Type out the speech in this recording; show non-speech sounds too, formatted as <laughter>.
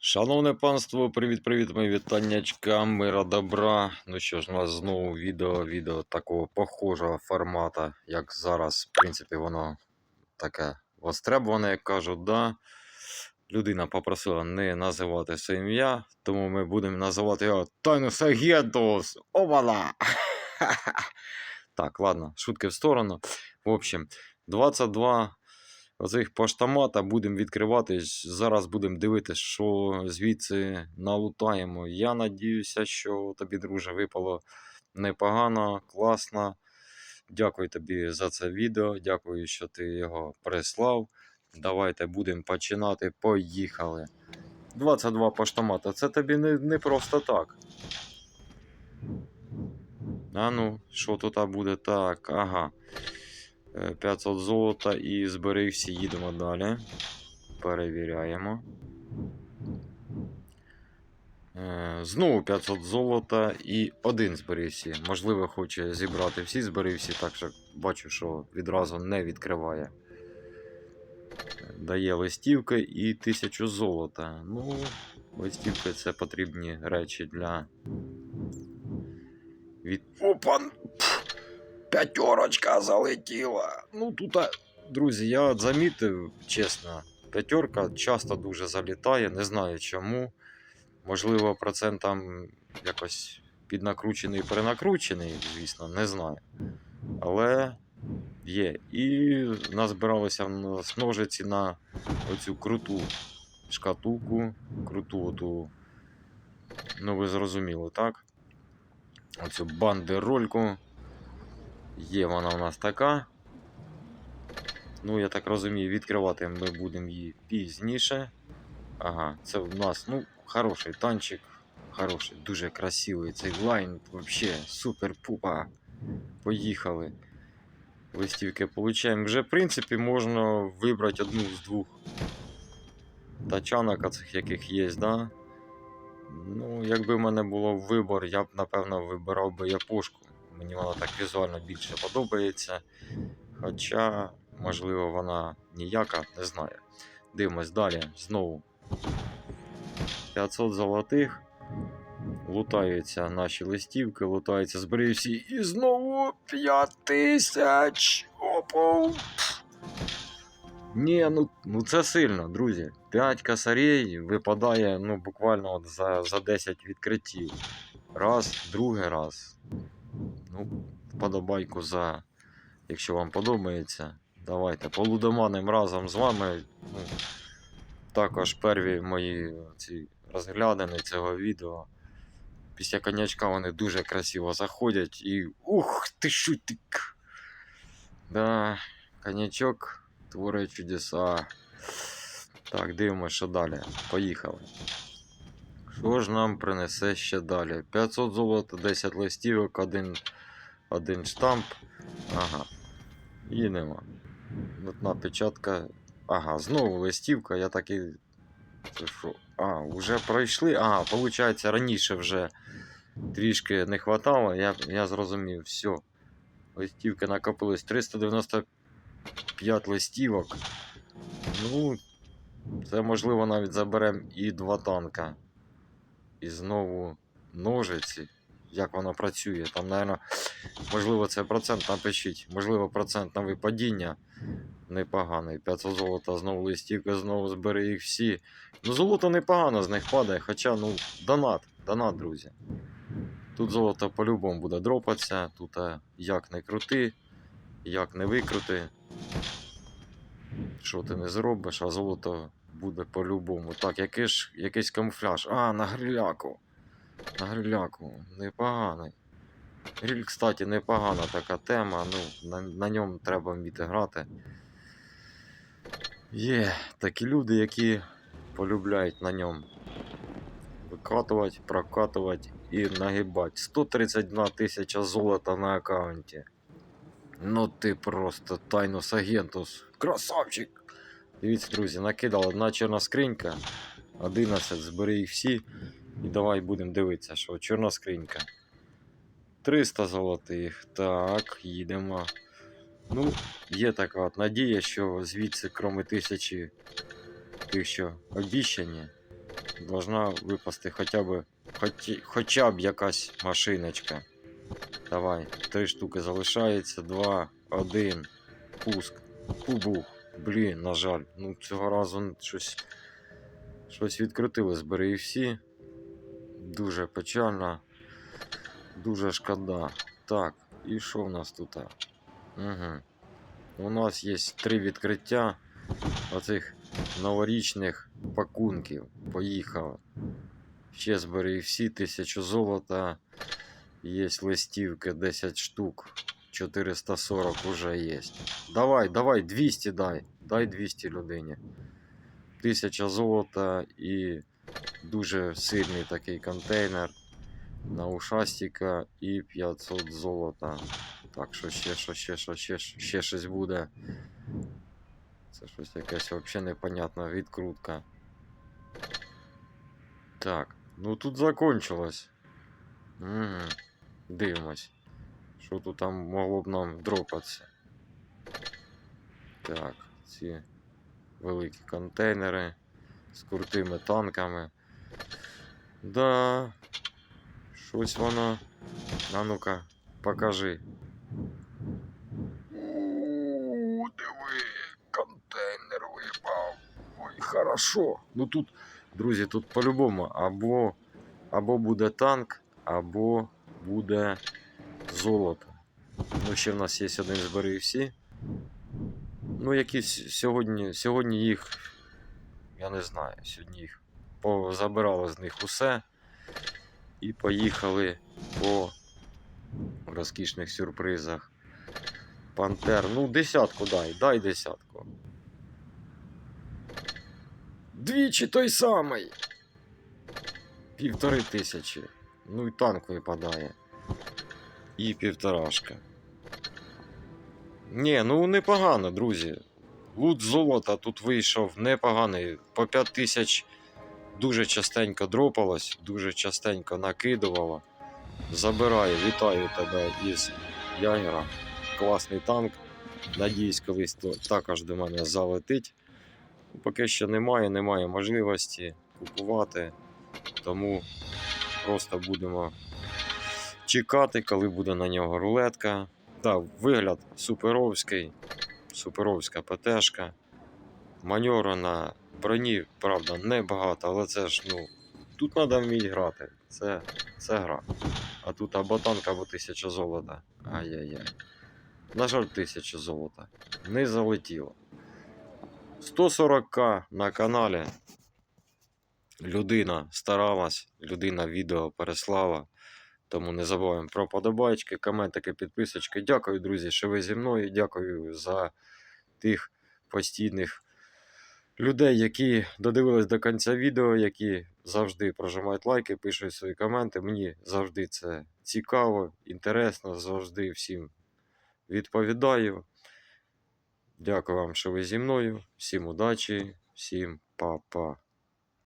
Шановне панство, привіт-привіт, мої вітаннячка, мира добра. Ну що ж, у нас знову відео, відео такого похожого формату, як зараз. В принципі, воно таке востребоване, як кажуть, да. Людина попросила не називати своє ім'я, тому ми будемо називати його Тайнус Агентус. Овала! <laughs> Так, ладно, шутки в сторону. В общем, 22 оцих поштомата будемо відкривати. Зараз будемо дивитися, що звідси налутаємо. Я надіюся, що тобі, друже, випало непогано, класно. Дякую тобі за це відео. Дякую, що ти його прислав. Давайте будемо починати. Поїхали. 22 поштомата. Це тобі не, не просто так. А ну, що тут буде? Так, ага. Е, 500 золота і зберігся, їдемо далі. Перевіряємо. Е, Знову 500 золота і один зберігся. Можливо, хоче зібрати всі зберігся, так що бачу, що відразу не відкриває. Дає листівки і 1000 золота. Ну, листівки це потрібні речі для. Від... Опан! П'ятерочка залетіла. Ну тут, друзі, я замітив, чесно, п'ятерка часто дуже залітає, не знаю чому. Можливо, процент там якось піднакручений, перенакручений, звісно, не знаю. Але є. І назбиралися в ножиці на оцю круту шкатулку, круту оту, ну ви зрозуміли, так? Оцю бандерольку. Є вона у нас така. Ну, я так розумію, відкривати ми будемо її пізніше. Ага, це у нас, ну, хороший танчик. Хороший, дуже красивий цей лайн. Вообще супер-пупа. Поїхали. Листівки получаємо. Вже, в принципі, можна вибрати одну з двох тачанок, оцих яких є, да? Ну, якби в мене було вибор, я б, напевно, вибирав би япошку. Мені вона так візуально більше подобається. Хоча, можливо, вона ніяка, не знаю. Дивимось далі. Знову 500 золотих. Лутаються наші листівки, лутаються зберігся і знову 5000. Опа! Ні, ну, ну це сильно, друзі. 5 косарей випадає ну, буквально от за, за 10 відкриттів. Раз, другий раз. Ну, вподобайку за. Якщо вам подобається, давайте полудоманим разом з вами. Ну, також перві мої ці розглядини цього відео. Після конячка вони дуже красиво заходять і. Ух ти шутик! Да, конячок творить чудеса. Так, дивимося, що далі. Поїхали. Що ж нам принесе ще далі? 500 золота, 10 листівок, один, один штамп. Ага. Їдемо. Нотна печатка. Ага, знову листівка, я так і. Це що? А, вже пройшли. Ага, виходить, раніше вже трішки не хватало, я, я зрозумів, все. Листівки накопились 395 листівок. Ну, це можливо навіть заберемо і два танка. І знову ножиці. Як воно працює? Там, напевно, можливо, це процент напишіть. Можливо, процент на випадіння непоганий. 500 золота, знову листівка, знову збери їх всі. Ну, золото непогано з них падає, хоча, ну, донат, донат, друзі. Тут золото по-любому буде дропатися, тут е, як не крути, як не викрути. Що ти не зробиш, а золото буде по-любому. Так, який ж, якийсь камуфляж. А, на гриляку. На гриляку. Непоганий. Гриль, кстати, непогана така тема. Ну, на, на ньому треба вміти грати. Є такі люди, які полюбляють на ньому викатувати, прокатувати і нагибати. 131 тисяча золота на аккаунті. Ну ти просто тайнус агентус. Красавчик! Дивіться, друзі, накидала одна чорна скринька. 11, збери їх всі. І давай будемо дивитися, що чорна скринька. 300 золотих. Так, їдемо. Ну, є така от надія, що звідси, крім тисячі тих, що обіщані, должна випасти хоча б, хоч, хоча б якась машиночка. Давай, три штуки залишається, два, один, пуск. Пубух. Блін, на жаль. Ну, цього разу щось, щось відкрутили, і всі. Дуже печально. Дуже шкода. Так, і що в нас тут? Угу. У нас є три відкриття оцих новорічних пакунків. Поїхали. Ще і всі, тисячу золота. Є листівки 10 штук. 440 уже є. Давай, давай, 200 дай. Дай 200 людині. 1000 золота і дуже сильний такий контейнер на ушастика і 500 золота. Так, що ще, що ще, що ще, ще щось буде. Це щось якась взагалі непонятна відкрутка. Так, ну тут закончилось. Угу. Дивимось. Що тут там могло б нам дропатися. Так, ці великі контейнери з крутими танками. Да. Щось воно. А ну-ка, покажи. У, диви, контейнер випав. Ой, хорошо. Ну тут, друзі, тут по-любому або, або буде танк, або буде золото. Ну, ще в нас є один збери і всі. Ну, якісь сьогодні, сьогодні їх, я не знаю, сьогодні їх позабирали з них усе. І поїхали по розкішних сюрпризах. Пантер. Ну, десятку дай, дай десятку. Двічі той самий. Півтори тисячі. Ну і танк випадає. І півторашка. Ні, ну непогано, друзі. Лут золота тут вийшов непоганий. По 5 тисяч дуже частенько дропалось, дуже частенько накидувало. Забираю, вітаю тебе із Ягера. Класний танк. Надіюсь, колись то також до мене залетить. Поки що немає, немає можливості купувати. Тому просто будемо чекати, коли буде на нього рулетка. Так, вигляд суперовський, суперовська ПТшка. Маньора на броні, правда, небагато, але це ж, ну, тут треба вміти грати. Це, це гра. А тут або танк, або тисяча золота. Ай-яй-яй. На жаль, тисяча золота. Не залетіло. 140к на каналі. Людина старалась, людина відео переслала. Тому не забуваємо про подобайки, коментики, підписочки. Дякую, друзі, що ви зі мною. Дякую за тих постійних людей, які додивились до кінця відео, які завжди прожимають лайки, пишуть свої коменти. Мені завжди це цікаво, інтересно, завжди всім відповідаю. Дякую вам, що ви зі мною. Всім удачі, всім па-па.